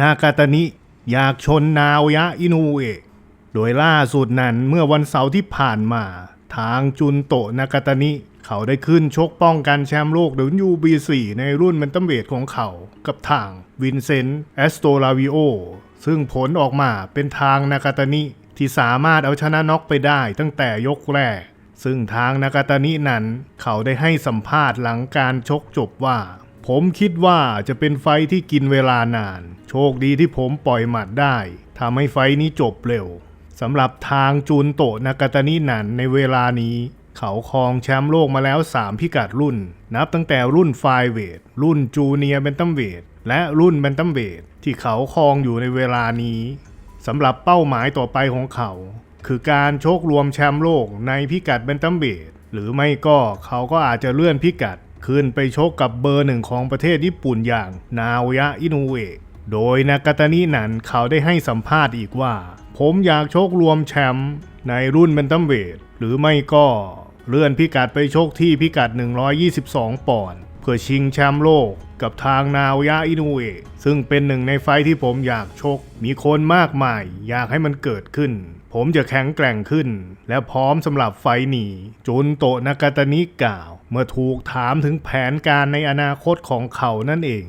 นากาตานิอยากชนนาว ยะ อินูเอะโดยล่าสุดนั้นเมื่อวันเสาร์ที่ผ่านมา ทางจุนโตะนากาตานิ เขาได้ขึ้นชกป้องกันแชมป์โลกหรือ UB4 ในรุ่นแบนตัมเวทของเขา กับทางวินเซนต์แอสโตลาวิโอ ซึ่งผลออกมาเป็นทางนากาตานิ ที่สามารถเอาชนะน็อกไปได้ตั้งแต่ยกแรก ซึ่งทางนากาตานินั้น เขาได้ให้สัมภาษณ์หลังการชกจบว่า ผมคิดว่าจะเป็นไฟที่กินเวลานาน โชคดีที่ผมปล่อยหมัดได้ทำให้ไฟนี้จบเร็วสำหรับทางจูนโตะนากาตานินันในเวลานี้ เขาครองแชมป์โลกมาแล้ว 3 พิกัดรุ่น นับตั้งแต่รุ่นไฟเวท รุ่นจูเนียร์แบนตัมเวท และรุ่นแบนตัมเวท ที่เขาครองอยู่ในเวลานี้สำหรับเป้าหมายต่อไปของเขา คือการโชครวมแชมป์โลกในพิกัดแบนตัมเวทหรือไม่ก็เขาก็อาจจะเลื่อนพิกัด ขึ้นไปชกกับเบอร์หนึ่งของประเทศญี่ปุ่นอย่างนาวยะอินูเอะโดยนากาตานินั้นเขาได้ให้สัมภาษณ์อีกว่า ผมอยากชกรวมแชมป์ในรุ่นแบนตัมเวทหรือไม่ก็เลื่อนพิกัดไปชกที่พิกัด 122 ปอนด์เพื่อชิงแชมป์โลกกับทางนาวยะอินูเอะซึ่งเป็นหนึ่งในไฟที่ผมอยากชก มีคนมากมาย อยากให้มันเกิดขึ้น ผมจะแข็งแกร่งขึ้น และพร้อมสำหรับไฟท์นี้จุนโตนากาตานิกล่าว เมื่อถูกถามถึงแผนการในอนาคตของเขานั่นเอง